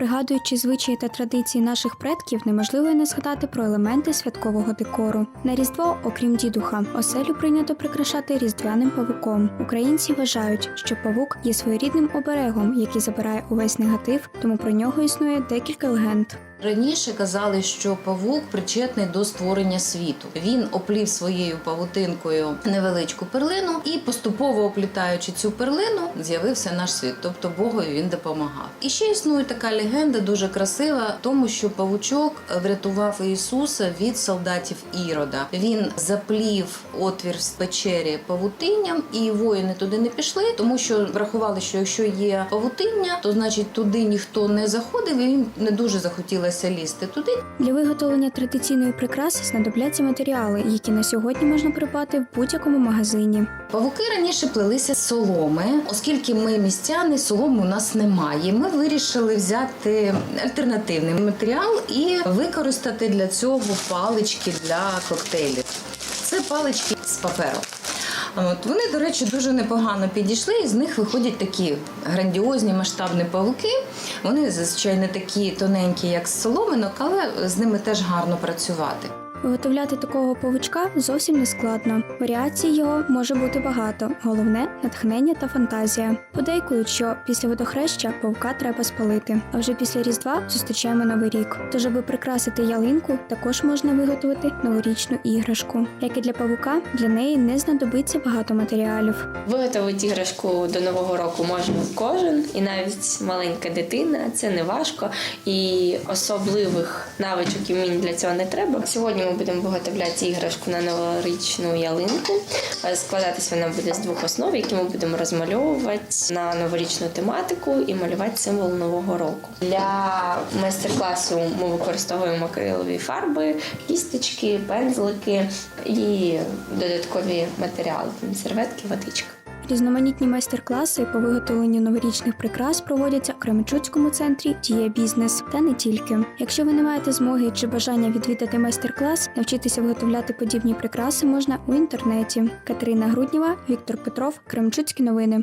Пригадуючи звичаї та традиції наших предків, неможливо не згадати про елементи святкового декору. На різдво, окрім дідуха, оселю прийнято прикрашати різдвяним павуком. Українці вважають, що павук є своєрідним оберегом, який забирає увесь негатив, тому про нього існує декілька легенд. Раніше казали, що павук причетний до створення світу. Він оплів своєю павутинкою невеличку перлину, і поступово оплітаючи цю перлину, з'явився наш світ. Тобто Богові він допомагав. І ще існує така легенда, дуже красива, тому що павучок врятував Ісуса від солдатів Ірода. Він заплів отвір в печері павутинням, і воїни туди не пішли, тому що врахували, що якщо є павутиння, то значить туди ніхто не заходив, і їм не дуже захотілося лізти туди. Для виготовлення традиційної прикраси знадобляться матеріали, які на сьогодні можна придбати в будь-якому магазині. Павуки раніше плелися з соломи, оскільки ми містяни, соломи у нас немає. Ми вирішили взяти альтернативний матеріал і використати для цього палички для коктейлів. Це палички з паперу. От вони, до речі, дуже непогано підійшли, і з них виходять такі грандіозні масштабні павуки. Вони звичайно, такі тоненькі, як з соломинок, але з ними теж гарно працювати. Виготовляти такого павучка зовсім не складно. Варіацій його може бути багато. Головне натхнення та фантазія. Подейкують, що після водохреща павука треба спалити. А вже після різдва зустрічаємо новий рік. Тож, аби прикрасити ялинку, також можна виготовити новорічну іграшку. Як і для павука, для неї не знадобиться багато матеріалів. Виготовити іграшку до нового року може кожен, і навіть маленька дитина. Це не важко, і особливих навичок і вмінь для цього не треба. Сьогодні ми будемо виготовляти іграшку на новорічну ялинку. Е, Складатись вона буде з двох основ, які ми будемо розмальовувати на новорічну тематику і малювати символ нового року. Для майстер-класу ми використовуємо акрилові фарби, кісточки, пензлики і додаткові матеріали серветки, водичка. Різноманітні майстер-класи по виготовленню новорічних прикрас проводяться у Кременчуцькому центрі Дія Бізнес та не тільки. Якщо ви не маєте змоги чи бажання відвідати майстер-клас, навчитися виготовляти подібні прикраси можна у інтернеті. Катерина Грудніва, Віктор Петров, Кременчуцькі новини.